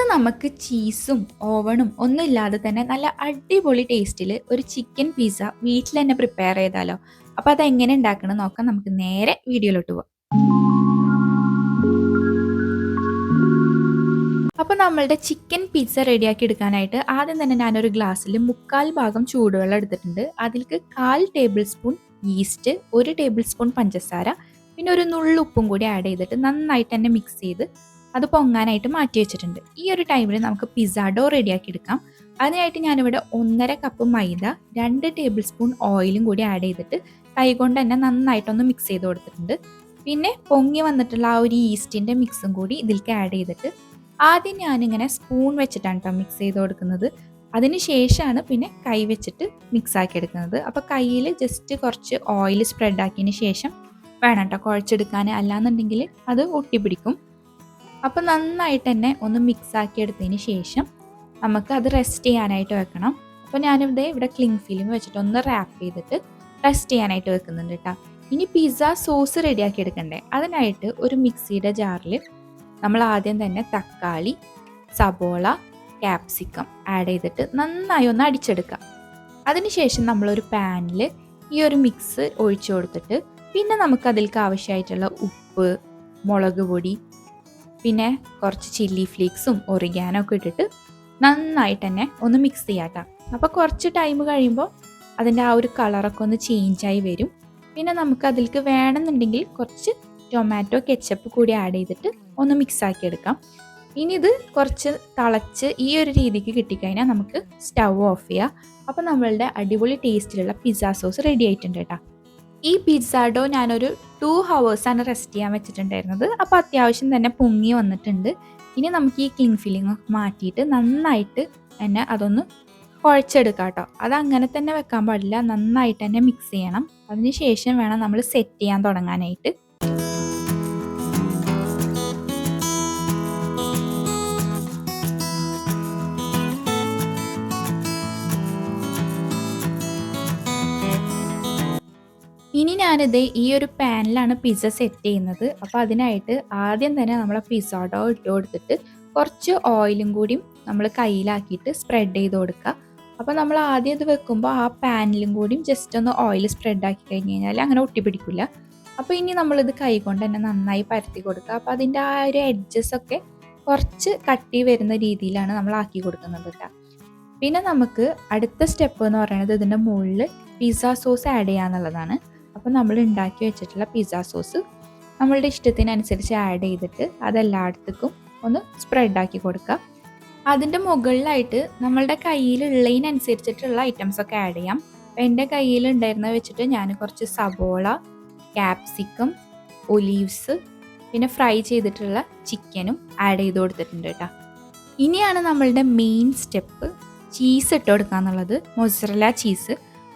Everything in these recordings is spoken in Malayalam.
ഇന്ന് നമുക്ക് ചീസും ഓവണും ഒന്നും ഇല്ലാതെ തന്നെ നല്ല അടിപൊളി ടേസ്റ്റിൽ ഒരു ചിക്കൻ പിസ്സ വീട്ടിൽ തന്നെ പ്രിപ്പയർ ചെയ്താലോ. അപ്പോൾ അത് എങ്ങനെ ഉണ്ടാക്കണം നോക്കാം. നമുക്ക് നേരെ വീഡിയോയിലോട്ട് പോവാം. അപ്പോൾ നമ്മളുടെ ചിക്കൻ പിസ്സ റെഡിയാക്കി എടുക്കാനായിട്ട് ആദ്യം തന്നെ ഞാനൊരു ഗ്ലാസ്സിൽ മുക്കാൽ ഭാഗം ചൂടുവെള്ളം എടുത്തിട്ടുണ്ട്. അതിലേക്ക് കാൽ ടേബിൾ സ്പൂൺ ഈസ്റ്റ് ഒരു ടേബിൾ സ്പൂൺ പഞ്ചസാര പിന്നെ ഒരു നുള്ളുപ്പും കൂടി ആഡ് ചെയ്തിട്ട് നന്നായിട്ട് തന്നെ മിക്സ് ചെയ്ത് അത് പൊങ്ങാനായിട്ട് മാറ്റി വെച്ചിട്ടുണ്ട്. ഈ ഒരു ടൈമിൽ നമുക്ക് പിസ്സ ഡോ റെഡിയാക്കി എടുക്കാം. അതിനായിട്ട് ഞാനിവിടെ ഒന്നര കപ്പ് മൈദ രണ്ട് ടേബിൾ സ്പൂൺ ഓയിലും കൂടി ആഡ് ചെയ്തിട്ട് കൈകൊണ്ട് തന്നെ നന്നായിട്ടൊന്ന് മിക്സ് ചെയ്ത് കൊടുത്തിട്ടുണ്ട്. പിന്നെ പൊങ്ങി വന്നിട്ടുള്ള ആ ഒരു ഈസ്റ്റിന്റെ മിക്സും കൂടി ഇതിലേക്ക് ആഡ് ചെയ്തിട്ട് ആദ്യം ഞാനിങ്ങനെ സ്പൂൺ വെച്ചിട്ടാണ് കേട്ടോ മിക്സ് ചെയ്ത് കൊടുക്കുന്നത്. അതിന് ശേഷമാണ് പിന്നെ കൈ വെച്ചിട്ട് മിക്സ് ആക്കി എടുക്കുന്നത്. അപ്പോൾ കയ്യിൽ ജസ്റ്റ് കുറച്ച് ഓയിൽ സ്പ്രെഡ് ആക്കിയതിന് ശേഷം വേണം കേട്ടോ കുഴച്ചെടുക്കാൻ. അല്ലാന്നുണ്ടെങ്കിൽ അത് ഒട്ടിപ്പിടിക്കും. അപ്പോൾ നന്നായിട്ട് തന്നെ ഒന്ന് മിക്സ് ആക്കി എടുത്തതിന് ശേഷം നമുക്ക് അത് റെസ്റ്റ് ചെയ്യാനായിട്ട് വെക്കണം. അപ്പോൾ ഞാനിവിടെ ഇവിടെ ക്ലിങ് ഫിലിം വെച്ചിട്ട് ഒന്ന് റാപ്പ് ചെയ്തിട്ട് റെസ്റ്റ് ചെയ്യാനായിട്ട് വെക്കുന്നുണ്ട് കേട്ടോ ഇനി പിസ്സ സോസ് റെഡിയാക്കി എടുക്കണ്ടേ അതിനായിട്ട് ഒരു മിക്സിയുടെ ജാറിൽ നമ്മൾ ആദ്യം തന്നെ തക്കാളി സബോള ക്യാപ്സിക്കം ആഡ് ചെയ്തിട്ട് നന്നായി ഒന്ന് അടിച്ചെടുക്കാം. അതിനുശേഷം നമ്മളൊരു പാനിൽ ഈ ഒരു മിക്സ് ഒഴിച്ചു കൊടുത്തിട്ട് പിന്നെ നമുക്ക് അതിലേക്ക് ആവശ്യമായിട്ടുള്ള ഉപ്പ് മുളക് പൊടി പിന്നെ കുറച്ച് ചില്ലി ഫ്ലേക്സും ഒറിഗാനോ ഒക്കെ ഇട്ടിട്ട് നന്നായിട്ട് തന്നെ ഒന്ന് മിക്സ് ചെയ്യാട്ടോ. അപ്പോൾ കുറച്ച് ടൈം കഴിയുമ്പോൾ അതിന്റെ ആ ഒരു കളറൊക്കെ ഒന്ന് ചേഞ്ചായി വരും. പിന്നെ നമുക്ക് അതിലേക്ക് വേണമെന്നുണ്ടെങ്കിൽ കുറച്ച് ടൊമാറ്റോ കെച്ചപ്പ് കൂടി ആഡ് ചെയ്തിട്ട് ഒന്ന് മിക്സ് ആക്കി എടുക്കാം. ഇനി ഇത് കുറച്ച് തിളച്ച് ഈ ഒരു രീതിക്ക് കിട്ടിക്കഴിഞ്ഞാൽ നമുക്ക് സ്റ്റൗ ഓഫ് ചെയ്യാം. അപ്പോൾ നമ്മളുടെ അടിപൊളി ടേസ്റ്റിലുള്ള പിസ്സ സോസ് റെഡി ആയിട്ടുണ്ട് കേട്ടോ. ഈ പിസ്സാഡോ ഞാനൊരു ടു ഹവേഴ്സാണ് റെസ്റ്റ് ചെയ്യാൻ വെച്ചിട്ടുണ്ടായിരുന്നത്. അപ്പോൾ അത്യാവശ്യം തന്നെ പൊങ്ങി വന്നിട്ടുണ്ട്. ഇനി നമുക്ക് ഈ ക്ലിങ് ഫില്ലിംഗ് ഒക്കെ മാറ്റിയിട്ട് നന്നായിട്ട് തന്നെ അതൊന്ന് കുഴച്ചെടുക്കാം കേട്ടോ. അത് അങ്ങനെ തന്നെ വെക്കാൻ പാടില്ല. നന്നായിട്ട് തന്നെ മിക്സ് ചെയ്യണം. അതിന് ശേഷം വേണം നമ്മൾ സെറ്റ് ചെയ്യാൻ തുടങ്ങാനായിട്ട്. ഇനി ഞാനിത് ഈ ഒരു പാനിലാണ് പിസ്സ സെറ്റ് ചെയ്യുന്നത്. അപ്പോൾ അതിനായിട്ട് ആദ്യം തന്നെ നമ്മൾ പിസ്സ ഡോ ഇട്ട് കൊടുത്തിട്ട് കുറച്ച് ഓയിലും കൂടിയും നമ്മൾ കയ്യിലാക്കിയിട്ട് സ്പ്രെഡ് ചെയ്ത് കൊടുക്കുക. അപ്പോൾ നമ്മൾ ആദ്യം ഇത് വെക്കുമ്പോൾ ആ പാനിലും കൂടിയും ജസ്റ്റ് ഒന്ന് ഓയിൽ സ്പ്രെഡ് ആക്കി കഴിഞ്ഞ് കഴിഞ്ഞാൽ അങ്ങനെ ഒട്ടിപ്പിടിക്കില്ല അപ്പോൾ ഇനി നമ്മളിത് കൈ കൊണ്ട് തന്നെ നന്നായി പരത്തി കൊടുക്കുക. അപ്പോൾ അതിന്റെ ആ ഒരു എഡ്ജസ് ഒക്കെ കുറച്ച് കട്ടി വരുന്ന രീതിയിലാണ് നമ്മൾ ആക്കി കൊടുക്കുന്നത് കേട്ടോ. പിന്നെ നമുക്ക് അടുത്ത സ്റ്റെപ്പ് എന്ന് പറയുന്നത് ഇതിന്റെ മുകളിൽ പിസ്സ സോസ് ആഡ് ചെയ്യുക എന്നുള്ളതാണ്. അപ്പോൾ നമ്മൾ ഉണ്ടാക്കി വെച്ചിട്ടുള്ള പിസ്സ സോസ് നമ്മളുടെ ഇഷ്ടത്തിനനുസരിച്ച് ആഡ് ചെയ്തിട്ട് അതെല്ലായിടത്തേക്കും ഒന്ന് സ്പ്രെഡാക്കി കൊടുക്കുക അതിന്റെ മുകളിലായിട്ട് നമ്മളുടെ കയ്യിലുള്ളതിനനുസരിച്ചിട്ടുള്ള ഐറ്റംസ് ഒക്കെ ആഡ് ചെയ്യാം. അപ്പോൾ എന്റെ കയ്യിൽ ഉണ്ടായിരുന്ന വെച്ചിട്ട് ഞാൻ കുറച്ച് സബോള ക്യാപ്സിക്കം ഒലീവ്സ് പിന്നെ ഫ്രൈ ചെയ്തിട്ടുള്ള ചിക്കനും ആഡ് ചെയ്ത് കൊടുത്തിട്ടുണ്ട് കേട്ടോ. ഇനിയാണ് നമ്മളുടെ മെയിൻ സ്റ്റെപ്പ് ചീസ് ഇട്ട് കൊടുക്കുക എന്നുള്ളത് മൊസറല ചീസ്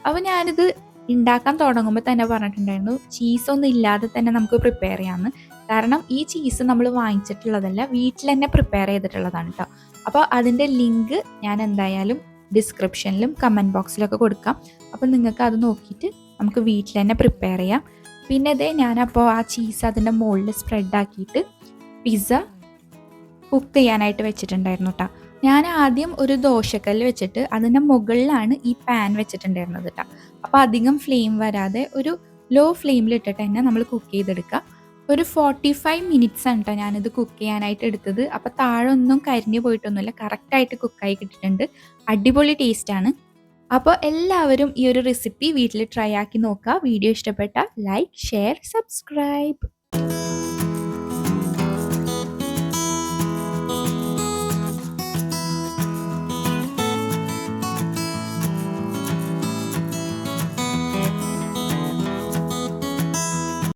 അപ്പോൾ ഞാനിത് ഉണ്ടാക്കാൻ തുടങ്ങുമ്പോൾ തന്നെ പറഞ്ഞിട്ടുണ്ടായിരുന്നു ചീസൊന്നും ഇല്ലാതെ തന്നെ നമുക്ക് പ്രിപ്പയർ ചെയ്യാമെന്ന് കാരണം ഈ ചീസ് നമ്മൾ വാങ്ങിച്ചിട്ടുള്ളതല്ല വീട്ടിൽ തന്നെ പ്രിപ്പയർ ചെയ്തിട്ടുള്ളതാണ് കേട്ടോ അപ്പോൾ അതിന്റെ ലിങ്ക് ഞാൻ എന്തായാലും ഡിസ്ക്രിപ്ഷനിലും കമന്റ് ബോക്സിലൊക്കെ കൊടുക്കാം. അപ്പോൾ നിങ്ങൾക്ക് അത് നോക്കിയിട്ട് നമുക്ക് വീട്ടിൽ തന്നെ പ്രിപ്പയർ ചെയ്യാം. പിന്നെ ഇതേ ഞാനപ്പോൾ ആ ചീസ് അതിന്റെ മുകളിൽ സ്പ്രെഡ് ആക്കിയിട്ട് പിസ്സ കുക്ക് ചെയ്യാനായിട്ട് വെച്ചിട്ടുണ്ടായിരുന്നു കേട്ടോ ഞാൻ ആദ്യം ഒരു ദോശക്കല്ല് വെച്ചിട്ട് അതിന്റെ മുകളിലാണ് ഈ പാൻ വെച്ചിട്ടുണ്ടായിരുന്നത് കേട്ടോ അപ്പോൾ അധികം ഫ്ലെയിം വരാതെ ഒരു ലോ ഫ്ലെയിമിൽ ഇട്ടിട്ട് തന്നെ നമ്മൾ കുക്ക് ചെയ്തെടുക്കുക ഒരു ഫോർട്ടി ഫൈവ് മിനിറ്റ്സ് ആണ് കേട്ടോ ഞാനിത് കുക്ക് ചെയ്യാനായിട്ട് എടുത്തത്. അപ്പോൾ താഴെ ഒന്നും കരിഞ്ഞു പോയിട്ടൊന്നുമില്ല. കറക്റ്റായിട്ട് കുക്കായി കിട്ടിയിട്ടുണ്ട്. അടിപൊളി ടേസ്റ്റാണ് അപ്പോൾ എല്ലാവരും ഈ ഒരു റെസിപ്പി വീട്ടിൽ ട്രൈ ആക്കി നോക്കുക വീഡിയോ ഇഷ്ടപ്പെട്ട ലൈക്ക് ഷെയർ സബ്സ്ക്രൈബ്